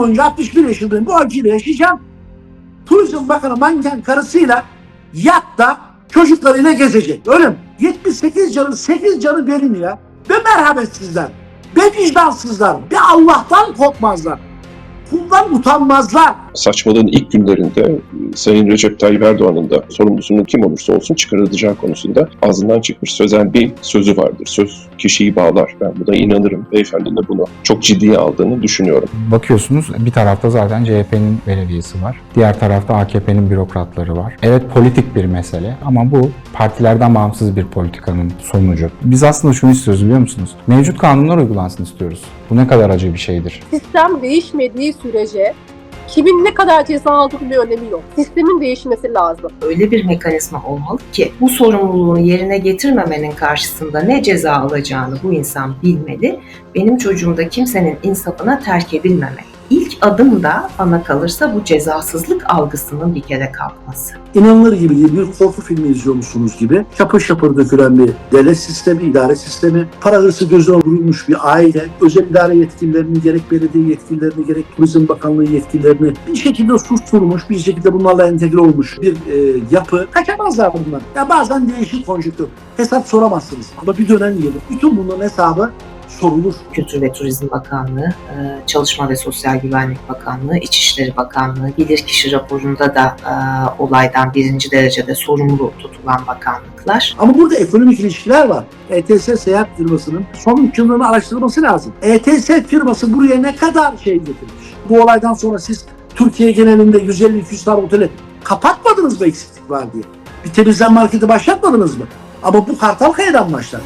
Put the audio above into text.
boyunca 61 yaşındayım. Bu acıyla yaşayacağım. Turizm Bakanı manken karısıyla yatta çocuklarıyla gezecek. Öyle mi? 78 canı 8 canı benim ya. Ve merhametsizler. Ve vicdansızlar. Ve Allah'tan korkmazlar. Kuldan utanmazlar. Saçmalığın ilk günlerinde e, Sayın Recep Tayyip Erdoğan'ın da sorumlusunun kim olursa olsun çıkarılacağı konusunda ağzından çıkmış sözel bir sözü vardır. Söz kişiyi bağlar. Ben buna inanırım. Beyefendinin de bunu çok ciddiye aldığını düşünüyorum. Bakıyorsunuz bir tarafta zaten CHP'nin belediyesi var. Diğer tarafta AKP'nin bürokratları var. Evet politik bir mesele ama bu partilerden bağımsız bir politikanın sonucu. Biz aslında şunu istiyoruz biliyor musunuz? Mevcut kanunlar uygulansın istiyoruz. Bu ne kadar acı bir şeydir. Sistem değişmediği sürece kimin ne kadar ceza aldığının bir önemi yok. Sistemin değişmesi lazım. öyle bir mekanizma olmalı ki bu sorumluluğunu yerine getirmemenin karşısında ne ceza alacağını bu insan bilmeli. Benim çocuğum da kimsenin insafına terk edilmemeli. Adım da bana kalırsa bu cezasızlık algısının bir kere kalkması. İnanılır gibi değil bir korku filmi izliyormuşsunuz gibi şapır şapır dökülen bir devlet sistemi, idare sistemi, para hırsı gözüne vurulmuş bir aile, özel idare yetkililerini, gerek belediye yetkililerini, gerek Turizm Bakanlığı yetkililerini bir şekilde susturmuş, bir şekilde bunlarla entegre olmuş bir e, yapı. Kaçamazlar bunlar. Ya bazen değişik konjüktür. Hesap soramazsınız. Ama bir dönem gelir. Bütün bunların hesabı sorulur. Kültür ve Turizm Bakanlığı, e, Çalışma ve Sosyal Güvenlik Bakanlığı, İçişleri Bakanlığı, bilirkişi raporunda da e, olaydan birinci derecede sorumlu tutulan bakanlıklar. Ama burada ekonomik ilişkiler var. ETS seyahat firmasının son 3 yılını araştırması lazım. ETS firması buraya ne kadar şey getirmiş? Bu olaydan sonra siz Türkiye genelinde 150-200 tane oteli kapatmadınız mı eksiklik var diye? Bir temizlenme hareketi başlatmadınız mı? Ama bu Kartalkaya'dan başladı.